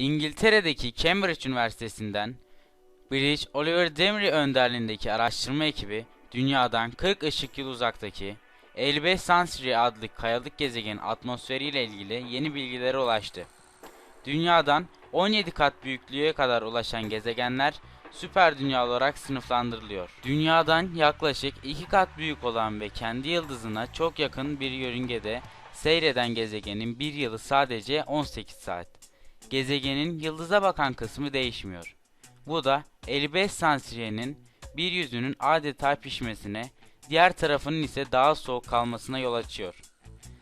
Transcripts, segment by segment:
İngiltere'deki Cambridge Üniversitesi'nden British Oliver Demry önderliğindeki araştırma ekibi dünyadan 40 ışık yılı uzaktaki 55 Sansiri adlı kayalık gezegenin atmosferiyle ilgili yeni bilgilere ulaştı. Dünyadan 17 kat büyüklüğe kadar ulaşan gezegenler süper dünya olarak sınıflandırılıyor. Dünyadan yaklaşık 2 kat büyük olan ve kendi yıldızına çok yakın bir yörüngede seyreden gezegenin bir yılı sadece 18 saat. Gezegenin yıldıza bakan kısmı değişmiyor. Bu da 55 Sansiriye'nin bir yüzünün adeta pişmesine, diğer tarafının ise daha soğuk kalmasına yol açıyor.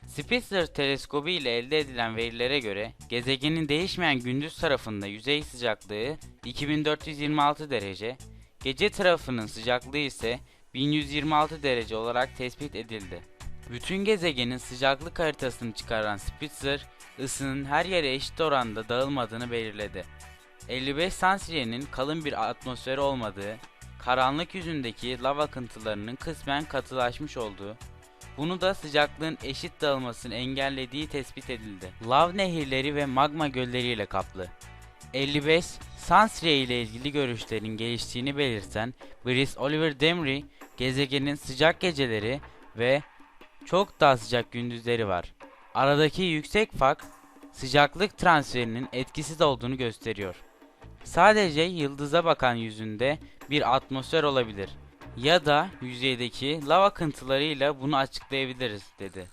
Spitzer teleskobu ile elde edilen verilere göre gezegenin değişmeyen gündüz tarafında yüzey sıcaklığı 2426 derece, gece tarafının sıcaklığı ise 1126 derece olarak tespit edildi. Bütün gezegenin sıcaklık haritasını çıkaran Spitzer, ısının her yere eşit oranda dağılmadığını belirledi. 55 Sansiriye'nin kalın bir atmosferi olmadığı, karanlık yüzündeki lav akıntılarının kısmen katılaşmış olduğu, bunu da sıcaklığın eşit dağılmasını engellediği tespit edildi. Lav nehirleri ve magma gölleriyle kaplı. 55 Sansriye ile ilgili görüşlerin geliştiğini belirten Brice Oliver Demry, gezegenin sıcak geceleri ve çok daha sıcak gündüzleri var. Aradaki yüksek fark sıcaklık transferinin etkisiz olduğunu gösteriyor. Sadece yıldıza bakan yüzünde bir atmosfer olabilir ya da yüzeydeki lav akıntılarıyla bunu açıklayabiliriz dedi.